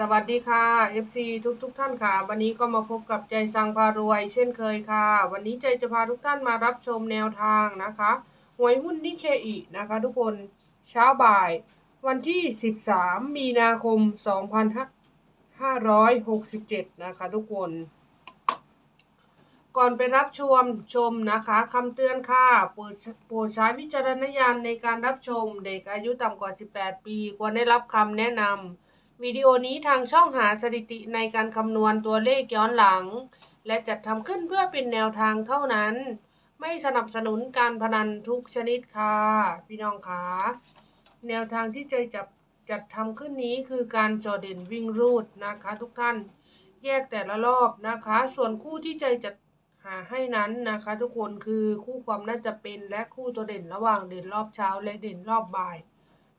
สวัสดีค่ะ FC ทุกทุกๆท่านค่ะ วันนี้ก็มาพบกับใจสังพารวย เช่นเคยค่ะ วันนี้ใจจะพาทุกท่านมารับชมแนวทางนะคะหวยหุ้นนิเคอีนะคะ ทุกคนเช้าบ่าย วันที่ 13 มีนาคม 2567 นะคะ ทุกคน ก่อนไปรับชมชมนะคะคำเตือนค่ะโปรดโปรดใช้วิจารณญาณในการรับชมเด็กอายุต่ำกว่า 18 ปี ควรได้รับคำแนะนำ วิดีโอนี้ทางช่องหาสถิติในการคำนวณตัวเลขย้อนหลัง และจัดทำขึ้นเพื่อเป็นแนวทางเท่านั้น ไม่สนับสนุนการพนันทุกชนิดค่ะ พี่น้องคะแนวทางที่ใจจับจัดทำขึ้นนี้คือการจอเด่นวิ่งรูดนะคะ ทุกท่าน แยกแต่ละรอบนะคะ ส่วนคู่ที่ใจจัดหาให้นั้นนะคะ ทุกคนคือคู่ความน่าจะเป็นและคู่ตัวเด่นระหว่างเด่นรอบเช้าและเด่นรอบบ่าย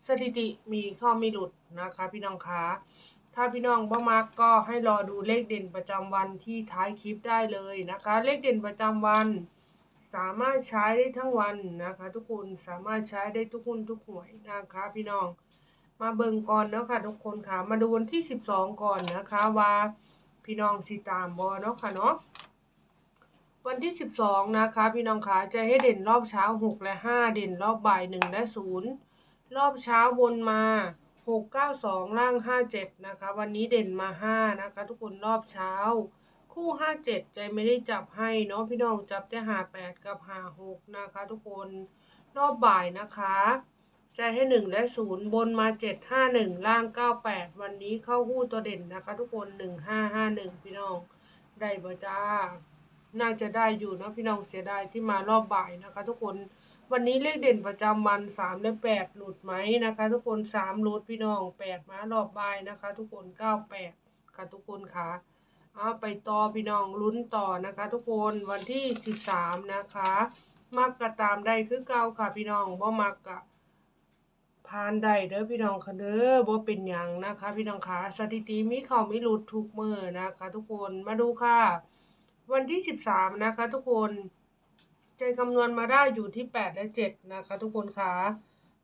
สถิติมีข้อไมีหลุดนะคะ พี่น้องคะถ้าพี่น้องบ่มักก็ให้รอดูเลขเด่นประจำวันที่ท้ายคลิปได้เลยนะคะ เลขเด่นประจำวัน สามารถใช้ได้ทั้งวันนะคะ ทุกคนสามารถใช้ได้ทุกหุ้นทุกหวยนะคะ พี่น้องมาเบิ่งก่อนเนาะค่ะทุกคนค่ะ มาดูวันที่ 12 ก่อนนะคะ ว่าพี่น้องสิตามบอเนาะค่ะเนาะวันที่ 12 นะคะ พี่น้องคะจะให้เด่นรอบเช้า 6 และ 5 เด่นรอบบ่าย 1 และ 0 รอบเช้าวนมา 6 9 2 ล่าง 57 นะคะ วันนี้เด่นมา 5 นะคะ ทุกคนรอบเช้า คู่ 57 ใจไม่ได้จับให้เนาะพี่น้องจับแต่58กับ56นะคะ ทุกคนรอบบ่ายนะคะ ใจให้หนึ่งและศูนย์บนมาเจ็ดห้าหนึ่งล่างเก้าแปดวันนี้เข้าคู่ตัวเด่นนะคะ ทุกคนหนึ่งห้าห้าหนึ่งพี่น้องได้บ่จ้า น่าจะได้อยู่เนาะพี่น้องเสียดายที่มารอบบ่ายนะคะ ทุกคน วันนี้เลขเด่นประจำวันสามและแปดหลุดไหมนะคะ ทุกคนสามหลุดพี่น้องแปดมารอบบ่ายนะคะ ทุกคนเก้าแปดค่ะทุกคนค่ะเอาไปต่อพี่น้องลุ้นต่อนะคะ ทุกคนวันที่สิบสามนะคะมักกะตามได้คือเก่าค่ะพี่น้องบ่มักกะผ่านได้เด้อพี่น้องค่ะเด้อบ่เป็นหยังนะคะ พี่น้องคะสถิติมีเข้ามีหลุดทุกมือนะคะ ทุกคนมาดูค่ะ วันที่13นะคะ ทุกคน ใจคำนวณมาได้อยู่ที่ 8 และ 7 นะคะ ทุกคนคะ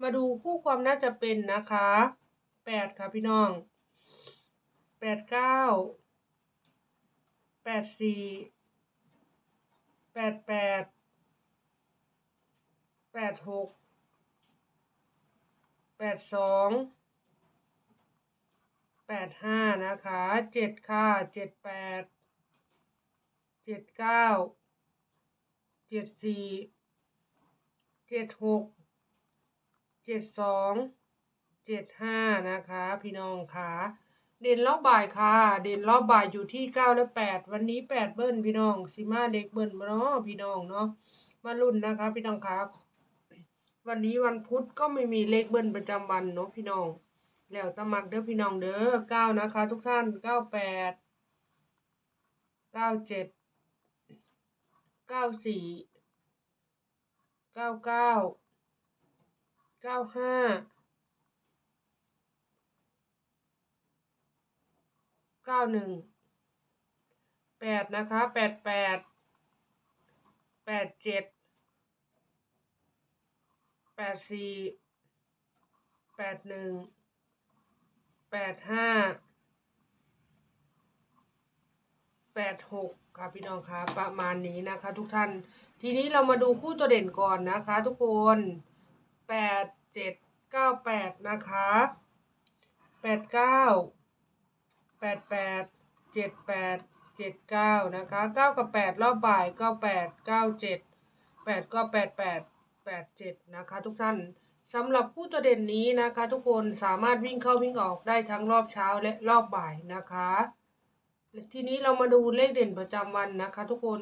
มาดูคู่ความน่าจะเป็นนะคะ 8 ค่ะพี่น้อง 8 9 8 4 8 8 8 6แปดสองแปดห้านะคะเจ็ดค่ะเจ็ดแปด เจ็ดสี่เจ็ดหกเจ็ดสองเจ็ดห้านะคะ พี่น้องค่ะเด่นรอบบ่ายค่ะ เด่นรอบบ่ายอยู่ที่เก้าและแปดวันนี้แปดเบิ้ลพี่น้องสิมาเด็กเบิ้ลมาเนาะพี่น้องเนาะมารุ่นนะคะ พี่น้องค่ะวันนี้วันพุธก็ไม่มีเลขเบิ้ลประจำวันเนาะพี่น้อง แล้วตะมักเด้อพี่น้องเด้อเก้านะคะ ทุกท่านเก้าแปดเก้าเจ็ด เก้าสี่เก้าเก้าเก้าห้าเก้าหนึ่งแปดนะคะแปดแปดแปดเจ็ดแปดสี่แปดหนึ่งแปดห้า แปดหกค่ะพี่น้องคะประมาณนี้นะคะ ทุกท่าน ทีนี้เรามาดูคู่ตัวเด่นก่อนนะคะ ทุกคนแปดเจ็ดเก้าแปดนะคะแปดเก้าแปดแปดเจ็ดแปดเจ็ดเก้านะคะเก้ากับแปดรอบบ่ายเก้าแปดเก้าเจ็ดแปดก็แปดแปดแปดเจ็ดนะคะ ทุกท่านสำหรับผู้ตัวเด่นนี้นะคะ ทุกคนสามารถวิ่งเข้าวิ่งออกได้ทั้งรอบเช้าและรอบบ่ายนะคะ ทีนี้เรามาดูเลขเด่นประจำวันนะคะ ทุกคน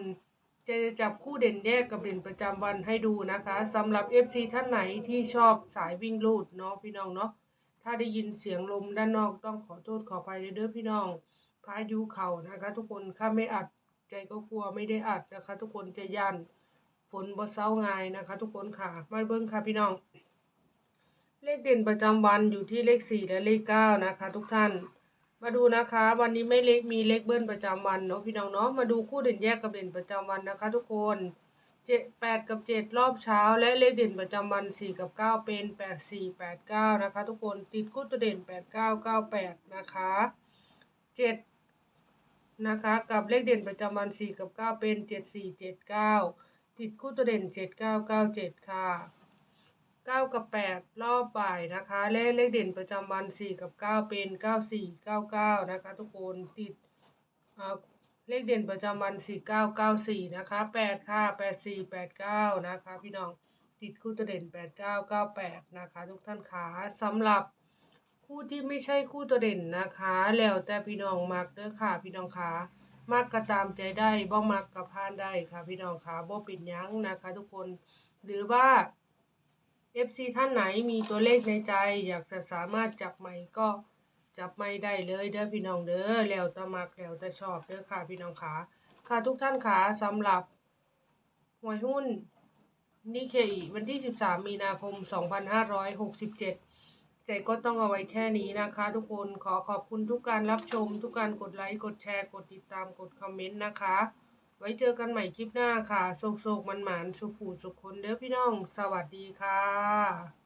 จะจับคู่เด่นแยกกับเด่นประจำวันให้ดูนะคะสำหรับ FC ท่านไหนที่ชอบสายวิ่งลูดเนาะพี่น้องเนาะถ้าได้ยินเสียงลมด้านนอกต้องขอโทษขออภัยเด้อพี่น้องพายุเข่านะคะ ทุกคนถ้าไม่อัดใจก็กลัวไม่ได้อัดนะคะ ทุกคนจะยันฝนบ่เซาง่ายนะคะ ทุกคนค่ะมาเบิ่งค่ะพี่น้อง เลขเด่นประจำวันอยู่ที่เลขสี่และเลขเก้านะคะ ทุกท่าน มาดูนะคะ วันนี้ไม่เลขมีเลขเบิ้ลประจำวันเนาะพี่น้องเนาะมาดูคู่เด่นแยกกับเด่นประจำวันนะคะ ทุกคนเจ็ดแปดกับเจ็ดรอบเช้า และเลขเด่นประจำวันสี่กับเก้าเป็นแปดสี่แปดเก้านะคะ ทุกคนติดคู่ตัวเด่นแปดเก้าเก้าแปดนะคะเจ็ดนะคะกับเลขเด่นประจำวันสี่กับเก้าเป็นเจ็ดสี่เจ็ดเก้าติดคู่ตัวเด่นเจ็ดเก้าเก้าเจ็ดค่ะ เก้ากับแปดรอบบ่ายนะคะเลขเลขเด่นประจำวันสี่กับเก้าเป็นเก้าสี่เก้าเก้านะคะ ทุกคนติดเลขเด่นประจำวันสี่เก้าเก้าสี่นะคะแปดค่ะแปดสี่แปดเก้านะคะ พี่น้องติดคู่ตัวเด่นแปดเก้าเก้าแปดนะคะ ทุกท่านขาสำหรับคู่ที่ไม่ใช่คู่ตัวเด่นนะคะ แล้วแต่พี่น้องมักเด้อค่ะ พี่น้องขามักก็ตามใจได้บ่มักก็พานได้ค่ะ พี่น้องขาบ่ป็นหยังนะคะ ทุกคนหรือว่า FC ท่านไหนมีตัวเลขในใจ อยากจะสามารถจับใหม่ก็จับไม่ได้เลยเด้อพี่น้องเด้อแล้วต่มักแล้วแต่ชอบเด้อค่ะพี่น้องขาค่ะทุกท่านขาสำหรับหวยหุ้นนิเคอีวันที่ 13 มีนาคม 2567 ใจก็ต้องเอาไว้แค่นี้นะคะ ทุกคนขอขอบคุณทุกการรับชม ทุกการกดไลค์ กดแชร์ กดติดตามกดคอมเมนต์นะคะ ไว้เจอกันใหม่คลิปหน้าค่ะ โศกๆมันหมานสุขผูสุขคนเด้อพี่น้อง สวัสดีค่ะ